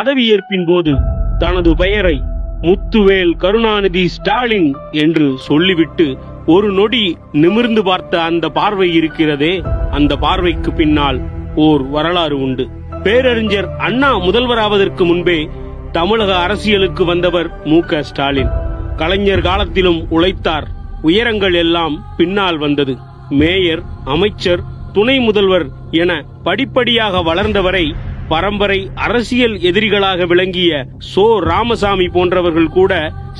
பதவியேற்பின் போது தனது பெயரை முத்துவேல் கருணாநிதி ஸ்டாலின் என்று சொல்லிவிட்டு ஒரு நொடி நிமிர்ந்து பார்த்த அந்த பார்வை இருக்கிறதே அந்த பார்வைக்கு பின்னால் ஓர் வரலாறு உண்டு. பேரறிஞர் அண்ணா முதல்வராவதற்கு முன்பே தமிழக அரசியலுக்கு வந்தவர் மு. க. ஸ்டாலின். கலைஞர் காலத்திலும் உழைத்தார். உயரங்கள் எல்லாம் பின்னால் வந்தது. மேயர் அமைச்சர் துணை முதல்வர் என படிப்படியாக வளர்ந்தவரை பரம்பரை அரசியல் எதிரிகளாக விளங்கிய சோ ராமசாமி போன்றவர்கள் கூட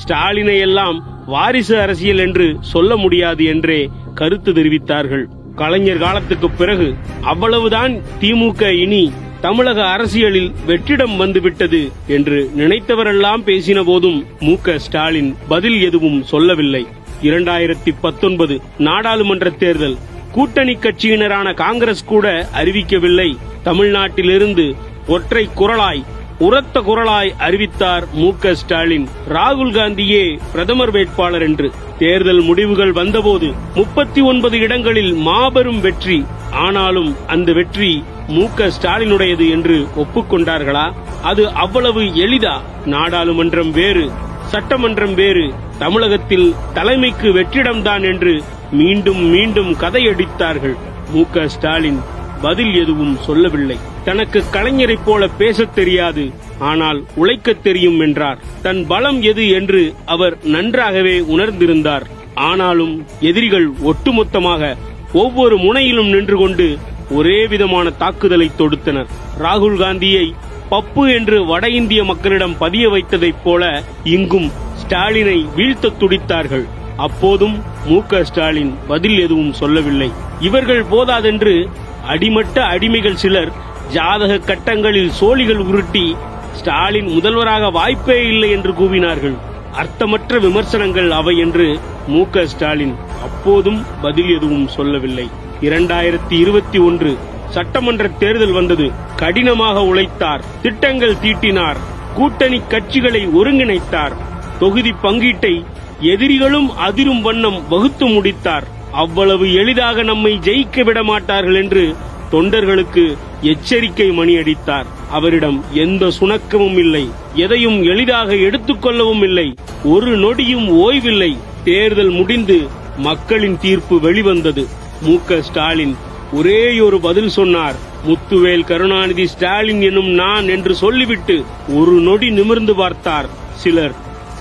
ஸ்டாலினை எல்லாம் வாரிசு அரசியல் என்று சொல்ல முடியாது என்றே கருத்து தெரிவித்தார்கள். கலைஞர் காலத்துக்கு பிறகு அவ்வளவுதான் திமுக இனி தமிழக அரசியலில் வெற்றிடம் வந்துவிட்டது என்று நினைத்தவரெல்லாம் பேசின போதும் மு ஸ்டாலின் பதில் எதுவும் சொல்லவில்லை. இரண்டாயிரத்தி பத்தொன்பது நாடாளுமன்ற தேர்தல் கூட்டணி கட்சியினரான காங்கிரஸ் கூட அறிவிக்கவில்லை. தமிழ்நாட்டிலிருந்து ஒற்றை குரலாய் உரத்த குரலாய் அறிவித்தார் மு க ஸ்டாலின். ராகுல் காந்தியே பிரதமர் வேட்பாளர் என்று. தேர்தல் முடிவுகள் வந்தபோது முப்பத்தி ஒன்பது இடங்களில் மாபெரும் வெற்றி. ஆனாலும் அந்த வெற்றி மு க ஸ்டாலினுடையது என்று ஒப்புக்கொண்டார்களா? அது அவ்வளவு எளிதா? நாடாளுமன்றம் வேறு சட்டமன்றம் வேறு. தமிழகத்தில் தலைமைக்கு வெற்றிடம்தான் என்று மீண்டும் மீண்டும் கதையடித்தார்கள் மு க ஸ்டாலின். பதில் எதுவும் சொல்லவில்லை. தனக்கு கலைஞரைப் போல பேசத் தெரியாது. ஆனால் உழைக்கத் தெரியும் என்றார். தன் பலம் எது என்று அவர் நன்றாகவே உணர்ந்திருந்தார். ஆனாலும் எதிரிகள் ஒட்டுமொத்தமாக ஒவ்வொரு முனையிலும் நின்று கொண்டு ஒரே விதமான தாக்குதலை தொடுத்தனர். ராகுல் காந்தியை பப்பு என்று வட இந்திய மக்களிடம் பதிய வைத்ததைப் போல இங்கும் ஸ்டாலினை வீழ்த்த துடித்தார்கள். அப்போதும் மு ஸ்டாலின் பதில் எதுவும் சொல்லவில்லை. இவர்கள் போதாதென்று அடிமட்ட அடிமைகள் சிலர் ஜாதக கட்டங்களில் சோழிகள் உருட்டி ஸ்டாலின் முதல்வராக வாய்ப்பே இல்லை என்று கூவினார்கள். அர்த்தமற்ற விமர்சனங்கள் அவை என்று மு ஸ்டாலின் அப்போதும் பதில் எதுவும் சொல்லவில்லை. இரண்டாயிரத்தி இருபத்தி ஒன்று சட்டமன்ற தேர்தல் வந்தது. கடினமாக உழைத்தார் திட்டங்கள் தீட்டினார் கூட்டணி கட்சிகளை ஒருங்கிணைத்தார். தொகுதி பங்கீட்டை எதிரிகளும் அதிரும் வண்ணம் வகுத்து முடித்தார். அவ்வளவு எளிதாக நம்மை ஜெயிக்க விட மாட்டார்கள் என்று தொண்டர்களுக்கு எச்சரிக்கை மணி அடித்தார் அவரிடம் எந்த சுணக்கமும் இல்லை எதையும் எளிதாக எடுத்துக்கொள்ளவும் இல்லை ஒரு நொடியும் ஓய்வில்லை. தேர்தல் முடிந்து மக்களின் தீர்ப்பு வெளிவந்தது. மு. ஸ்டாலின் ஸ்டாலின் ஒரேயொரு பதில் சொன்னார் முத்துவேல் கருணாநிதி ஸ்டாலின் எனும் நான் என்று சொல்லிவிட்டு ஒரு நொடி நிமிர்ந்து பார்த்தார். சிலர்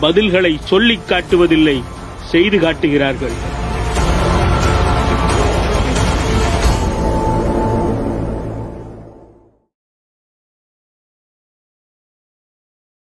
பதில்களை சொல்லிக் காட்டுவதில்லை செய்து காட்டுகிறார்கள்.